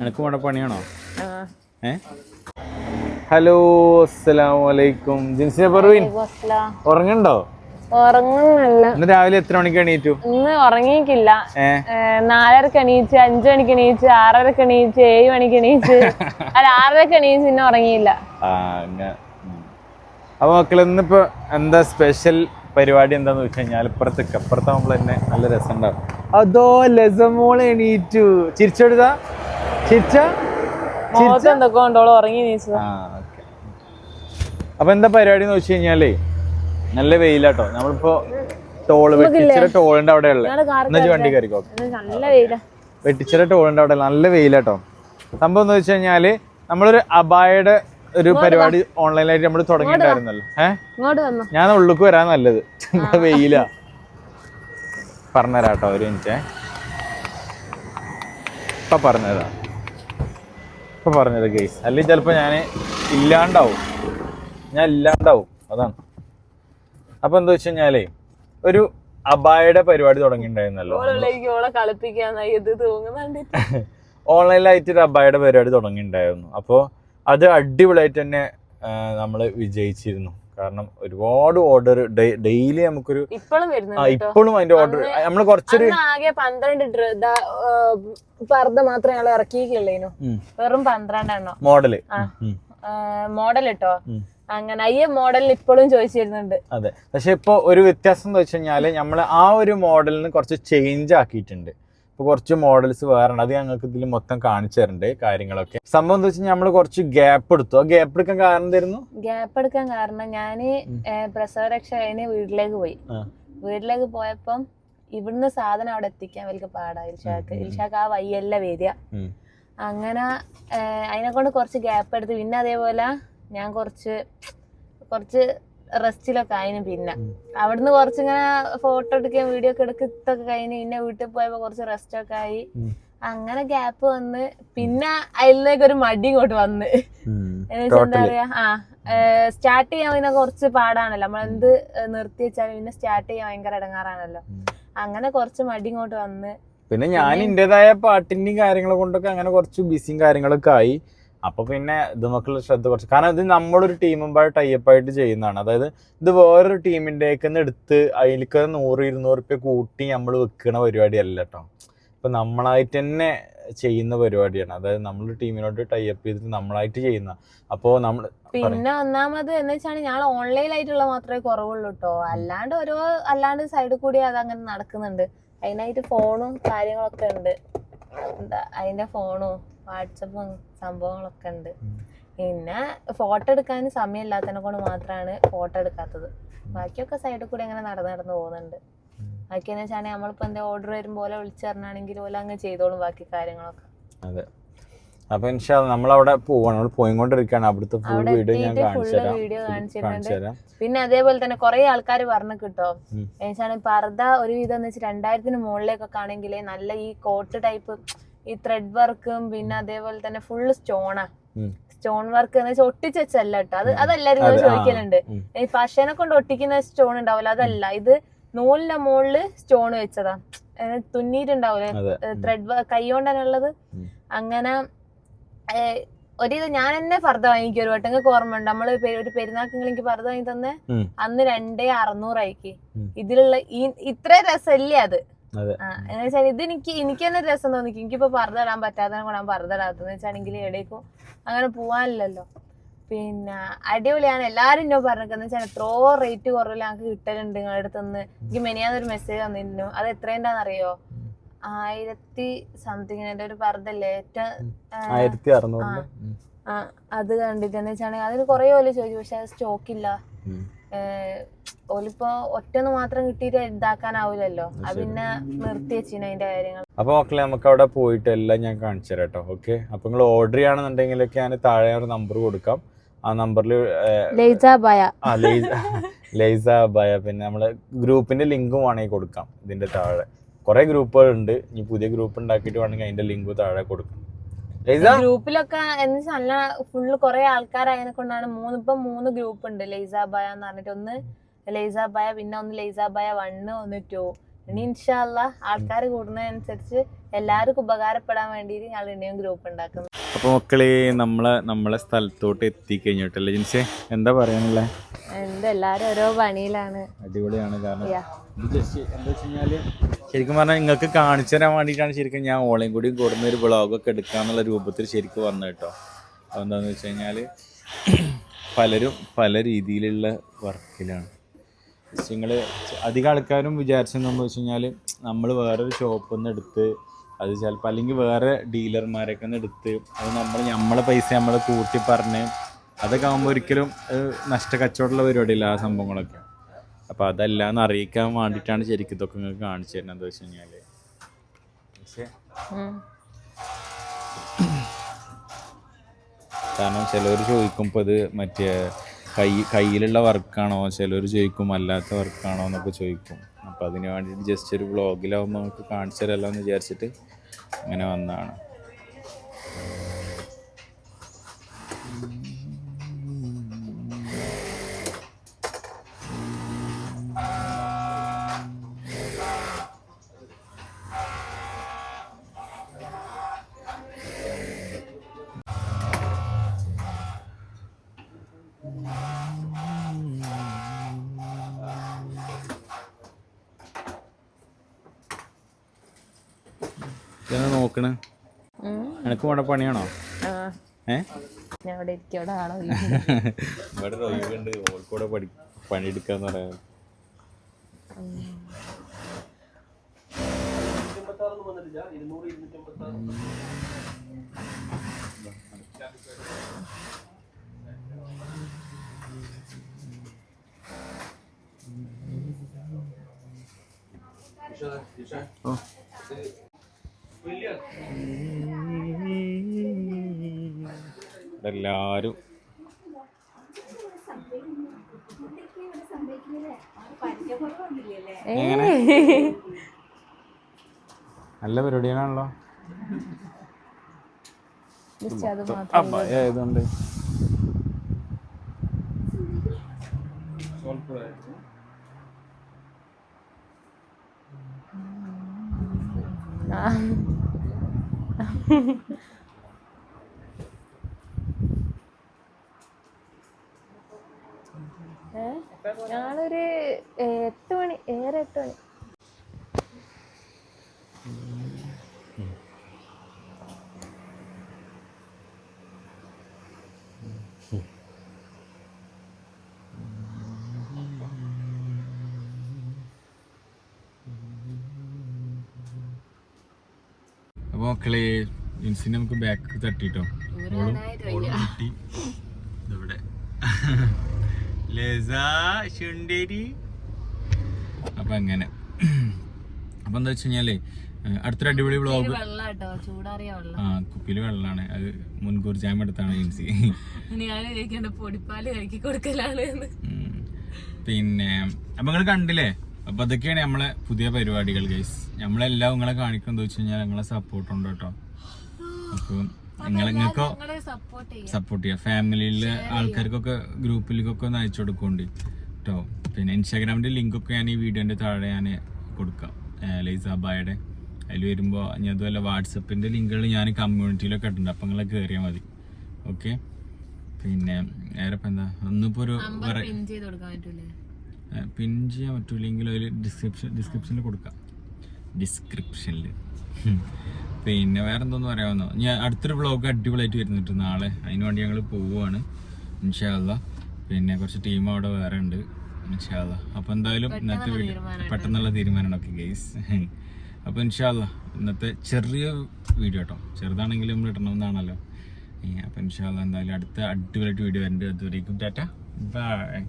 വേണ്ട പണിയാണോ? ഏ? ഹലോ അസ്സലാമു അലൈക്കും ജിൻസിനെ പർവീൻ ഉറങ്ങണ്ടോ ഉറങ്ങുന്നില്ല. ഇന്ന് രാവിലെ എത്ര മണിക്ക് എണീറ്റു? ഇന്ന് ഉറങ്ങിയിട്ടില്ല. നാലരക്ക് എണീച്ച് അഞ്ചു മണിക്ക് എണീച്ച് ആറരക്ക് എണീച്ച് ഏഴ് മണിക്ക് എണീച്ച്. അല്ല ആറരക്ക് എണീച്ച് ഇന്ന് ഉറങ്ങിയില്ല. അപ്പൊ മക്കളെ ഇന്നിപ്പോ എന്താ സ്പെഷ്യൽ പരിപാടി എന്താന്ന് വെച്ച് കഴിഞ്ഞാൽ ഇപ്പുറത്തേക്ക് അപ്പുറത്താകുമ്പോൾ തന്നെ നല്ല രസം ഉണ്ടാവും അതോ ലസമോൾ എണീറ്റു. ചിരിച്ചെടുത്താ അപ്പൊ എന്താ പരിപാടി എന്ന് വെച്ച് കഴിഞ്ഞാലേ നല്ല വെയിലാട്ടോ. നമ്മളിപ്പോ ടോൾ വെട്ടിച്ചിര ടോളിന്റെ അവിടെ ഉള്ളത് വണ്ടി കയറിക്കോ? വെട്ടിച്ചിര ടോളിന്റെ അവിടെ നല്ല വെയിലാട്ടോ. സംഭവം എന്ന് വെച്ച് കഴിഞ്ഞാൽ നമ്മളൊരു അബായയുടെ ഒരു പരിപാടി ഓൺലൈനായിട്ട് നമ്മൾ തുടങ്ങിയിട്ടുണ്ടായിരുന്നല്ലോ. ഏഹ് ഞാൻ ഉള്ളിക്ക് വരാൻ നല്ലത്. വെയില വെയിലാ. പറഞ്ഞുതരാം ഒരു മിനിറ്റ്. ഇപ്പൊ പറഞ്ഞതാ ഇപ്പൊ പറഞ്ഞത് ഗെയ്സ് അല്ലെങ്കിൽ ചിലപ്പോ ഞാൻ ഇല്ലാണ്ടാവും. ഞാൻ ഇല്ലാണ്ടാവും. അതാണ്. അപ്പോൾ എന്താ വെച്ച് കഴിഞ്ഞാലേ ഒരു അബായയുടെ പരിപാടി തുടങ്ങിയിട്ടുണ്ടായിരുന്നല്ലോ. ഓൺലൈനിലായിട്ട് ഒരു അബായയുടെ പരിപാടി തുടങ്ങിയിട്ടുണ്ടായിരുന്നു. അപ്പോൾ അത് അടിപൊളിയായിട്ട് തന്നെ നമ്മൾ വിജയിച്ചിരുന്നു. കാരണം ഒരുപാട് ഓർഡർ ഡെയിലി നമുക്കൊരു ഇപ്പോഴും അതിന്റെ ഓർഡർ നമ്മൾ കുറച്ചൊരു ആകെ പന്ത്രണ്ട് പർദ്ദ മാത്രമേ ഞങ്ങൾ ഇറക്കിയില്ലേനു വെറും പന്ത്രണ്ടെണ്ണോ. മോഡൽ. മോഡൽ ഇട്ടോ. അങ്ങനെ അയ്യ മോഡലിൽ ഇപ്പോഴും ചോദിച്ചിരുന്നുണ്ട്. അതെ. പക്ഷെ ഇപ്പൊ ഒരു വ്യത്യാസം എന്ന് വെച്ച് കഴിഞ്ഞാൽ നമ്മൾ ആ ഒരു മോഡലിന് കുറച്ച് ചേഞ്ച് ആക്കിയിട്ടുണ്ട്. ഇപ്പോൾ കുറച്ച് മോഡൽസ് വേറെ ഉണ്ട് അത് ഞങ്ങൾക്ക് ഇതിൽ മൊത്തം കാണിച്ചു തരണ്ട് കാര്യങ്ങളൊക്കെ. സംഭവം എന്താ വെച്ചാൽ നമ്മൾ കുറച്ച് ഗ്യാപ്പ് എടുത്തു. ആ ഗ്യാപ്പ് എടുക്കാൻ കാരണം എന്തായിരുന്നു? ഗ്യാപ്പ് എടുക്കാൻ കാരണം ഞാൻ പ്രസവരക്ഷ കഴിഞ്ഞ് വീട്ടിലേക്ക് പോയി. വീട്ടിലേക്ക് പോയപ്പം ഇവിടുന്ന് സാധനം അവിടെ എത്തിക്കാൻ വലിയ പാടാ ഇൽഷാക്ക്. ഇൽഷാക്ക് ആ വയ്യല്ല വരിക. ഉം. അങ്ങനെ അതിനെ കൊണ്ട് കുറച്ച് ഗ്യാപ്പ് എടുത്ത്. പിന്നെ അതേപോലെ ഞാൻ കുറച്ച് കുറച്ച് റെസ്റ്റിലൊക്കെ ആയിന് പിന്നെ. അവിടുന്ന് കുറച്ചിങ്ങനെ ഫോട്ടോ എടുക്കുകയും വീഡിയോ ഒക്കെ എടുക്കത്തൊക്കെ കഴിഞ്ഞ് പിന്നെ വീട്ടിൽ പോയപ്പോ കുറച്ച് റെസ്റ്റ് ഒക്കെ ആയി. അങ്ങനെ ഗ്യാപ്പ് വന്ന് പിന്നെ അതിലേക്ക് ഒരു മടി ഇങ്ങോട്ട് വന്ന്. എന്താ. പറയാ ആ സ്റ്റാർട്ട് ചെയ്യാൻ പിന്നെ കുറച്ച് പാടാണല്ലോ. നമ്മൾ എന്ത് നിർത്തി വെച്ചാലും പിന്നെ സ്റ്റാർട്ട് ചെയ്യാൻ ഭയങ്കര ഇടങ്ങാറാണല്ലോ. അങ്ങനെ കുറച്ച് മടി ഇങ്ങോട്ട് വന്ന്. പിന്നെ ഞാൻ എന്റെതായ പാട്ടിന്റെയും കാര്യങ്ങളെ കൊണ്ടൊക്കെ അങ്ങനെ കുറച്ച് ബിസിയും കാര്യങ്ങളൊക്കെ ആയി. അപ്പൊ പിന്നെ ഇത് മക്കളുടെ ശ്രദ്ധ കുറച്ച്. കാരണം ഇത് നമ്മളൊരു ടീമുമ്പായി ടൈപ്പായിട്ട് ചെയ്യുന്നതാണ്. അതായത് ഇത് വേറൊരു ടീമിന്റെയൊക്കെ എടുത്ത് അതിലേക്ക് നൂറ് ഇരുന്നൂറ് റുപ്യ കൂട്ടി നമ്മൾ വെക്കുന്ന പരിപാടിയല്ല കേട്ടോ ഇപ്പൊ നമ്മളായിട്ട് തന്നെ ചെയ്യുന്ന പരിപാടിയാണ്. അതായത് നമ്മളൊരു ടീമിനോട് ടൈപ്പ് ചെയ്തിട്ട് നമ്മളായിട്ട് ചെയ്യുന്ന. അപ്പോൾ നമ്മൾ പിന്നെ ഒന്നാമത് എന്ന് വെച്ചാൽ ഞാൻ ഓൺലൈൻ ആയിട്ടുള്ള മാത്രമേ കുറവുള്ളൂ കേട്ടോ അല്ലാണ്ട് ഓരോ അല്ലാണ്ട് സൈഡിൽ കൂടി അത് അങ്ങനെ നടക്കുന്നുണ്ട്. അതിനായിട്ട് ഫോണും കാര്യങ്ങളൊക്കെ ഉണ്ട്. എന്താ അതിന്റെ ഫോണും വാട്സപ്പും സംഭവങ്ങളൊക്കെ ഉണ്ട്. പിന്നെ ഫോട്ടോ എടുക്കാൻ സമയമില്ലാത്തതിനെ കൊണ്ട് മാത്രമാണ് ഫോട്ടോ എടുക്കാത്തത്. ബാക്കിയൊക്കെ സൈഡിൽ കൂടി അങ്ങനെ നടന്ന് നടന്ന് പോകുന്നുണ്ട്. ബാക്കി എന്ന് വെച്ചാൽ നമ്മളിപ്പോ എന്താ ഓർഡർ വരുമ്പോൾ പോലെ വിളിച്ചു പറഞ്ഞാണെങ്കിൽ പോലെ അങ്ങ് ചെയ്തോളും ബാക്കി കാര്യങ്ങളൊക്കെ. അതെ. അപ്പൊ ഇൻഷാ നമ്മളവിടെ പോവാണ്. നമ്മൾ പോയിക്കൊണ്ടിരിക്കുകയാണ് അവിടുത്തെ ഫുൾ അവിടെ വീഡിയോ ഞാൻ കാണിച്ചു തരാം. പിന്നെ അതേപോലെ തന്നെ കുറെ ആൾക്കാർ പറഞ്ഞു കിട്ടോ. എന്നുവെച്ചാൽ പർദ്ദ ഒരു വിധം എന്ന് വെച്ചാൽ രണ്ടായിരത്തിന് മുകളിലേക്കൊക്കെ ആണെങ്കിൽ നല്ല ഈ കോട്ട് ടൈപ്പ് ഈ ത്രെഡ് വർക്കും പിന്നെ അതേപോലെ തന്നെ ഫുള്ള് സ്റ്റോണാ. സ്റ്റോൺ വർക്ക് എന്ന് വെച്ചാൽ ഒട്ടിച്ച് വെച്ചല്ല കേട്ടോ. അത് അതെല്ലാരും അതെ, ചോദിക്കലുണ്ട്. ഈ പശനെ കൊണ്ട് ഒട്ടിക്കുന്ന സ്റ്റോൺ ഉണ്ടാവില്ല അതല്ല ഇത് നൂലിന്റെ മുകളിൽ സ്റ്റോൺ വെച്ചതാ. അതെ. ത്രെഡ് കൈ കൊണ്ട് തന്നെ ഉള്ളത് അങ്ങനെ ഒരു ഞാൻ തന്നെ ഫർദ വാങ്ങിക്കും. ഒരു വട്ടം നിങ്ങൾക്ക് ഓർമ്മ ഉണ്ട് നമ്മൾ ഒരു പെരുന്നാക്കെങ്കിലും എനിക്ക് ഫർദ വാങ്ങി തന്നെ അന്ന് രണ്ടേ അറുന്നൂറായിക്ക്. ഇതിലുള്ള ഈ ഇത്ര രസമല്ലേ അത്. എന്ന് വെച്ചാൽ ഇത് എനിക്ക് എനിക്ക് തന്നെ രസം തോന്നി എനിക്കിപ്പോ പറഞ്ഞുതരാൻ പറ്റാത്തതിനെ കൊണ്ട് പറഞ്ഞുതരാത്തതെന്ന് വെച്ചാണെങ്കിൽ എവിടേക്കും അങ്ങനെ പോവാനില്ലല്ലോ. പിന്നെ അടിപൊളിയാണ്. എല്ലാരും എന്നോ പറഞ്ഞിരിക്കുന്നത് വെച്ചാൽ എത്രോ റേറ്റ് കുറവില്ല ഞങ്ങൾക്ക് കിട്ടലുണ്ട്. നിങ്ങളുടെ അടുത്ത് നിന്ന് എനിക്ക് മെനിയാന്നൊരു മെസ്സേജ് തന്നിരുന്നു. അത് എത്രയുണ്ടാന്ന് അറിയോ ആയിരത്തി സംതിങ് എന്റെ ഒരു പറഞ്ഞല്ലേ ഏറ്റവും അത് കണ്ടിട്ട്. എന്ന് വെച്ചാണെങ്കിൽ അതിന് കുറെ പോലെ ചോദിച്ചു. പക്ഷെ അത് സ്റ്റോക്ക് ഇല്ല. ഉം. ഏഹ് ഓലിപ്പോ ഒറ്റന്ന് മാത്രം കിട്ടിയിട്ട് ഇതാക്കാനാവില്ലല്ലോ അത് പിന്നെ നിർത്തി വെച്ചിന് അതിന്റെ കാര്യങ്ങൾ. അപ്പൊ മക്കളെ നമുക്ക് അവിടെ പോയിട്ട് എല്ലാം ഞാൻ കാണിച്ചു തരാം കേട്ടോ ഓക്കെ അപ്പൊ നിങ്ങൾ ഓർഡർ ചെയ്യുകയാണെന്നുണ്ടെങ്കിലൊക്കെ ഞാൻ താഴെ ഒരു നമ്പർ കൊടുക്കാം. ആ നമ്പറിൽ ലൈസ ബയ പിന്നെ നമ്മളെ ഗ്രൂപ്പിന്റെ ലിങ്കും വേണമെങ്കിൽ കൊടുക്കാം ഇതിന്റെ താഴെ. കുറെ ഗ്രൂപ്പുകൾ ഉണ്ട് ഇനി പുതിയ ഗ്രൂപ്പ് ഉണ്ടാക്കിയിട്ട് വേണമെങ്കിൽ അതിന്റെ ലിങ്ക് താഴെ കൊടുക്കാം. ഗ്രൂപ്പിലൊക്കെ എന്ന് വെച്ചാൽ നല്ല ഫുള്ള് കൊറേ ആൾക്കാരായതിനെ കൊണ്ടാണ് മൂന്ന് ഇപ്പൊ മൂന്ന് ഗ്രൂപ്പ് ഉണ്ട് ലൈസ ബയ എന്ന് പറഞ്ഞിട്ട് ഒന്ന് ലൈസ ബയ പിന്നെ ഒന്ന് ലൈസ ബയ വണ്ണ് ഒന്ന് ടു ഇനി ഇൻഷാല്ല ആൾക്കാർ കൂടുന്നതനുസരിച്ച് എല്ലാവർക്കും ഉപകാരപ്പെടാൻ വേണ്ടിയിട്ട് ഞങ്ങൾ ഇനിയും ഗ്രൂപ്പ് ഉണ്ടാക്കുന്നു. അപ്പോൾ മക്കളെ നമ്മളെ നമ്മളെ സ്ഥലത്തോട്ട് എത്തിക്കഴിഞ്ഞിട്ടല്ലേ ജിൻസേ? എന്താ പറയാനുള്ളത് എന്താ എല്ലാരും ഓരോ പണിയിലാണ്. അടിപൊളിയാണ് കാരണം. ശരിക്കും പറഞ്ഞാൽ നിങ്ങൾക്ക് കാണിച്ചു തരാൻ വേണ്ടിയിട്ടാണ് ശരിക്കും ഞാൻ ഓളയും കൂടി കൂടുന്ന ഒരു വ്ളോഗൊക്കെ എടുക്കാന്നുള്ള രൂപത്തിൽ ശരിക്കും വന്നു കേട്ടോ. അതെന്താന്ന് വെച്ച് കഴിഞ്ഞാൽ പലരും പല രീതിയിലുള്ള വർക്കിലാണ്. നിങ്ങൾ അധികം ആൾക്കാരും വിചാരിച്ചെന്നു വെച്ച് കഴിഞ്ഞാൽ നമ്മൾ വേറൊരു ഷോപ്പിൽ നിന്ന് എടുത്ത് അത് ചിലപ്പോൾ അല്ലെങ്കിൽ വേറെ ഡീലർമാരൊക്കെ നിന്ന് എടുത്ത് അത് നമ്മൾ നമ്മളെ പൈസ നമ്മൾ കൂട്ടി പറഞ്ഞ് അതൊക്കെ ആകുമ്പോൾ ഒരിക്കലും നഷ്ട കച്ചവടമുള്ള പരിപാടിയില്ല ആ സംഭവങ്ങളൊക്കെ. അപ്പോൾ അതെല്ലാം അറിയിക്കാൻ വേണ്ടിട്ടാണ് ശരിക്കും ഇതൊക്കെ നിങ്ങൾക്ക് കാണിച്ചു തരുന്നത് എന്താ വെച്ച് കഴിഞ്ഞാൽ കാരണം ചിലർ ചോദിക്കും ഇപ്പോൾ ഇത് മറ്റേ കൈ കയ്യിലുള്ള വർക്കാണോ? ചിലർ ചോദിക്കും അല്ലാത്ത വർക്കാണോ എന്നൊക്കെ ചോദിക്കും. അപ്പോൾ അതിന് വേണ്ടിയിട്ട് ജസ്റ്റ് ഒരു വ്ളോഗിലാവുമ്പോൾ നമുക്ക് കാണിച്ചു തരാമല്ലോ എന്ന് വിചാരിച്ചിട്ട് അങ്ങനെ വന്നതാണ്. നോക്കണേ. എനിക്ക് വേണ്ട പണിയാണോ? ഇവിടെ ഇവിടെ ആളോ ഇവിടെ ഒരു ഒഴിവുണ്ട് ഓൾക്കൂടെ പഠി പണിയെടുക്കാന്ന് പറയാം ഓ. എല്ലാരും എങ്ങനെ? നല്ല പരിപാടിയാണല്ലോ. ആയതുകൊണ്ട്. ആ. ഞങ്ങളൊരു എട്ട് മണി ഏറെ എട്ട് മണി. അപ്പോൾ മക്കളെ ഇൻസിനെ നമുക്ക് ബാക്ക് തട്ടിട്ടോ. ഓളും ഓളും കിട്ടി ഇതവിടെ ലസ അപ്പം അപ്പൊ അങ്ങനെ. അപ്പൊ എന്താ വെച്ച് കഴിഞ്ഞാലേ ഏഹ് അടുത്തൊരു അടിപൊളി വ്ളോഗ് വെള്ളം. ആ കുപ്പിയിൽ വെള്ളമാണ് അത് മുൻകൂർ ജാമ്യം എടുത്താണ് പൊടിപ്പാൽ കൊടുക്കലാണ് പിന്നെ അപ്പൊ നിങ്ങൾ കണ്ടില്ലേ? അപ്പൊ അതൊക്കെയാണ് നമ്മളെ പുതിയ പരിപാടികൾ ഗൈസ് നമ്മളെല്ലാം നിങ്ങളെ കാണിക്കുന്നത് വെച്ച് കഴിഞ്ഞാൽ നിങ്ങളെ സപ്പോർട്ട് ഉണ്ട് കേട്ടോ. അപ്പൊ നിങ്ങൾ നിങ്ങൾക്കോ സപ്പോർട്ട് ചെയ്യാം സപ്പോർട്ട് ചെയ്യുക. ഫാമിലിയിലെ ആൾക്കാർക്കൊക്കെ ഗ്രൂപ്പിലേക്കൊക്കെ ഒന്ന് അയച്ചു കൊടുക്കുന്നുണ്ട് കേട്ടോ പിന്നെ ഇൻസ്റ്റാഗ്രാമിന്റെ ലിങ്ക് ഒക്കെ ഞാൻ ഈ വീഡിയോന്റെ താഴെ ഞാൻ കൊടുക്കാം. ലൈസാബായുടെ. അതിൽ വരുമ്പോൾ ഞാൻ അതുപോലെ വാട്സപ്പിന്റെ ലിങ്കുകൾ ഞാൻ കമ്മ്യൂണിറ്റിയിലൊക്കെ ഇട്ടുണ്ട് അപ്പം നിങ്ങളെ കയറിയാൽ മതി. ഓക്കെ പിന്നെ വേറെ ഇപ്പം എന്താ? ഒന്നിപ്പോൾ ഒരു പിൻ ചെയ്യാൻ പറ്റൂലെങ്കിൽ ഡിസ്ക്രിപ്ഷൻ ഡിസ്ക്രിപ്ഷനിൽ കൊടുക്കാം. ഡിസ്ക്രിപ്ഷനിൽ പിന്നെ വേറെ എന്തോന്ന് പറയാമെന്നോ ഞാൻ അടുത്തൊരു വ്ളോഗ് അടിപൊളിയായിട്ട് വരുന്നുണ്ട് നാളെ. അതിന് വേണ്ടി ഞങ്ങൾ പോവുകയാണ് ഇൻഷാല്ല പിന്നെ കുറച്ച് ടീം അവിടെ വേറെ ഉണ്ട്. ഇൻഷാല്ല അപ്പോൾ എന്തായാലും ഇന്നത്തെ വീഡിയോ പെട്ടെന്നുള്ള തീരുമാനമാണ് ഓക്കെ ഗെയ്സ് അപ്പോൾ ഇൻഷാല്ല ഇന്നത്തെ ചെറിയ വീഡിയോ കേട്ടോ. ചെറുതാണെങ്കിലും നമ്മൾ ഇടണമെന്നാണല്ലോ. അപ്പോൾ ഇൻഷാല്ല എന്തായാലും അടുത്ത അടിപൊളിയായിട്ട് വീഡിയോ വരുന്നുണ്ട് അതുവരേക്കും ടാറ്റ. ബൈ